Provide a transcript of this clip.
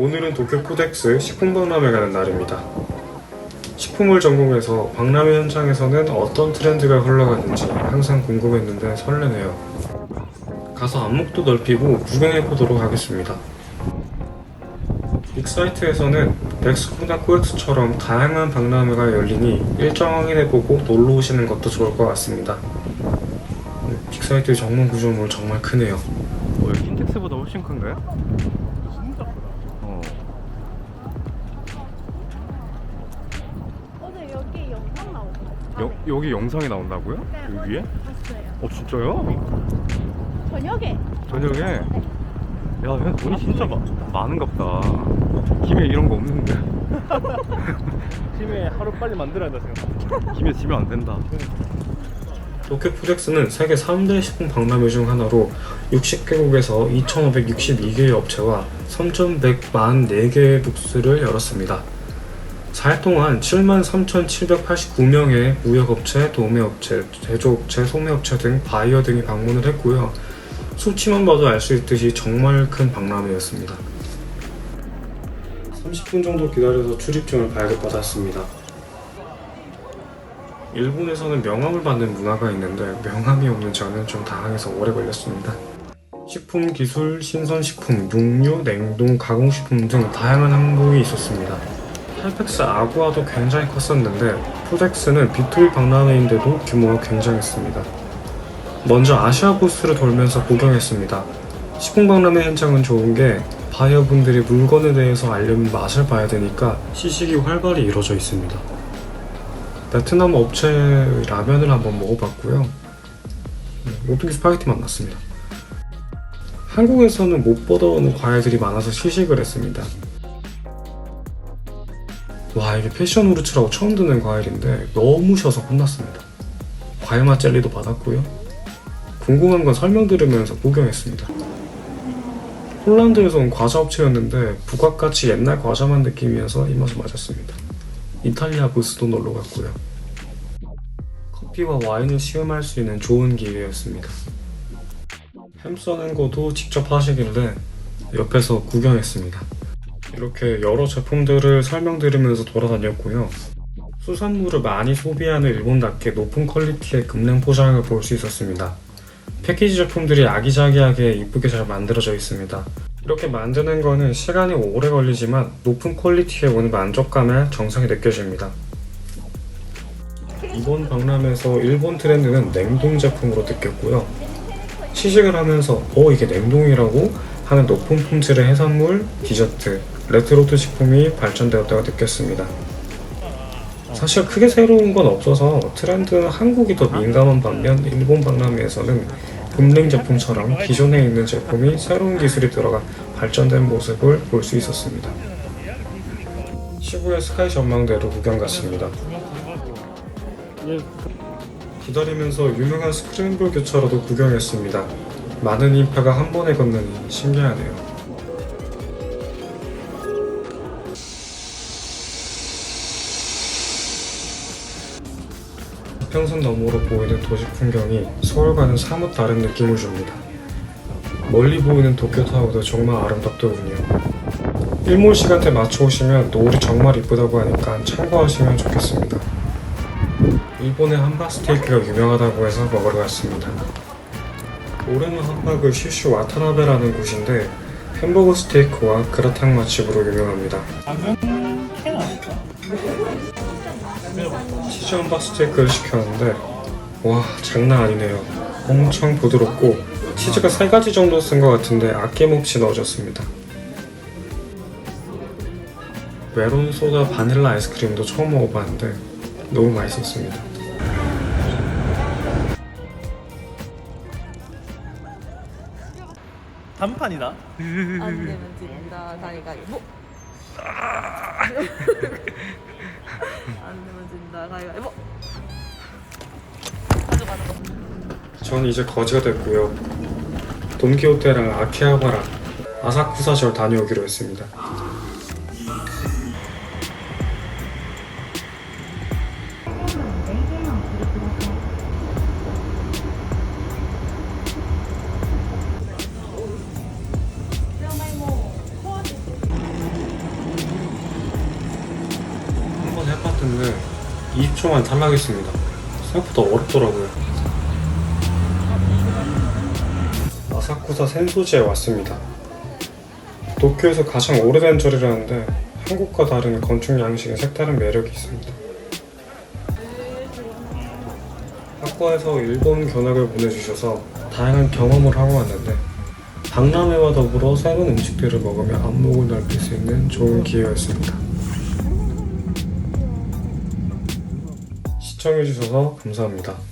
오늘은 도쿄 푸덱스 식품 박람회 가는 날입니다. 식품을 전공해서 박람회 현장에서는 어떤 트렌드가 흘러가는지 항상 궁금했는데 설레네요. 가서 안목도 넓히고 구경해 보도록 하겠습니다. 빅사이트에서는 덱스코나 코엑스처럼 다양한 박람회가 열리니 일정 확인해보고 놀러 오시는 것도 좋을 것 같습니다. 네, 빅사이트 정문 구조물 정말 크네요. 어, 여기 킨텍스보다 훨씬 큰가요? 여, 여기 영상이 나온다고요? 네, 여기 위에? 봤어요. 어 진짜요? 저녁에 저녁에? 야, 형 돈이 진짜 마, 많은가 보다. 김에 이런 거 없는데. 팀에 하루 빨리 만들어야 된다 생각. 김에 지면 안 된다. 도쿄 푸덱스는 세계 3대 식품 박람회 중 하나로 60개국에서 2,562개의 업체와 3,104개의 부스를 열었습니다. 4일 동안 73,789명의 무역업체, 도매업체, 제조업체, 소매업체 등 바이어 등이 방문을 했고요. 수치만 봐도 알 수 있듯이 정말 큰 박람회였습니다. 30분 정도 기다려서 출입증을 발급받았습니다. 일본에서는 명함을 받는 문화가 있는데 명함이 없는 저는 좀 당황해서 오래 걸렸습니다. 식품 기술, 신선식품, 육류, 냉동, 가공식품 등 다양한 항목이 있었습니다. 할펙스 아구아도 굉장히 컸었는데 푸덱스는 빅토리 박람회인데도 규모가 굉장했습니다. 먼저 아시아 부스를 돌면서 구경했습니다. 식품 박람회 현장은 좋은 게 바이어분들이 물건에 대해서 알려면 맛을 봐야 되니까 시식이 활발히 이루어져 있습니다. 베트남 업체의 라면을 한번 먹어봤고요. 네, 오뚜기 스파게티 맛났습니다. 한국에서는 못 보던 과일들이 많아서 시식을 했습니다. 와 이게 패션 후르츠라고 처음 듣는 과일인데 너무 셔서 혼났습니다. 과일맛 젤리도 받았고요. 궁금한 건 설명 들으면서 구경했습니다. 폴란드에서 온 과자 업체였는데 북악같이 옛날 과자만 느낌이어서 입맛에 맞았습니다. 이탈리아 부스도 놀러 갔고요. 커피와 와인을 시음할 수 있는 좋은 기회였습니다. 햄 써는 것도 직접 하시길래 옆에서 구경했습니다. 이렇게 여러 제품들을 설명드리면서 돌아다녔고요. 수산물을 많이 소비하는 일본답게 높은 퀄리티의 금냉 포장을 볼 수 있었습니다. 패키지 제품들이 아기자기하게 이쁘게 잘 만들어져 있습니다. 이렇게 만드는 거는 시간이 오래 걸리지만 높은 퀄리티에 오는 만족감에 정성이 느껴집니다. 이번 박람회에서 일본 트렌드는 냉동 제품으로 느꼈고요. 시식을 하면서 어 이게 냉동이라고 하는 높은 품질의 해산물, 디저트, 레트로트 식품이 발전되었다고 느꼈습니다. 사실 크게 새로운 건 없어서 트렌드는 한국이 더 민감한 반면 일본 박람회에서는 금냉 제품처럼 기존에 있는 제품이 새로운 기술이 들어가 발전된 모습을 볼 수 있었습니다. 시부야 스카이 전망대로 구경 갔습니다. 기다리면서 유명한 스크램블 교차로도 구경했습니다. 많은 인파가 한 번에 걷느니 신기하네요. 평선 너머로 보이는 도시 풍경이 서울과는 사뭇 다른 느낌을 줍니다. 멀리 보이는 도쿄타워도 정말 아름답더군요. 일몰 시간대 맞춰 오시면 노을이 정말 이쁘다고 하니까 참고하시면 좋겠습니다. 일본의 함박 스테이크가 유명하다고 해서 먹으러 갔습니다. 오레노 함박은 슈슈 와타나베라는 곳인데 햄버거 스테이크와 그라탕 맛집으로 유명합니다. 치즈 함박 스테이크를 시켰는데 와 장난 아니네요. 엄청 부드럽고 치즈가 세 가지 정도 쓴 것 같은데 아낌없이 넣어줬습니다. 메론 소다 바닐라 아이스크림도 처음 먹어봤는데 너무 맛있었습니다. 단판이다. 안 되면 진다 가위가위 보안 되면 진다 가위가위보 가져가는 거 전 이제 거지가 됐고요. 돈키호테랑 아키하바라, 아사쿠사시를 다녀오기로 했습니다. 20초만 탈락했습니다. 생각보다 어렵더라고요. 아사쿠사 센소지에 왔습니다. 도쿄에서 가장 오래된 절이라는데 한국과 다른 건축 양식에 색다른 매력이 있습니다. 학과에서 일본 견학을 보내주셔서 다양한 경험을 하고 왔는데 박람회와 더불어 새로운 음식들을 먹으며 안목을 넓힐 수 있는 좋은 기회였습니다. 시청해주셔서 감사합니다.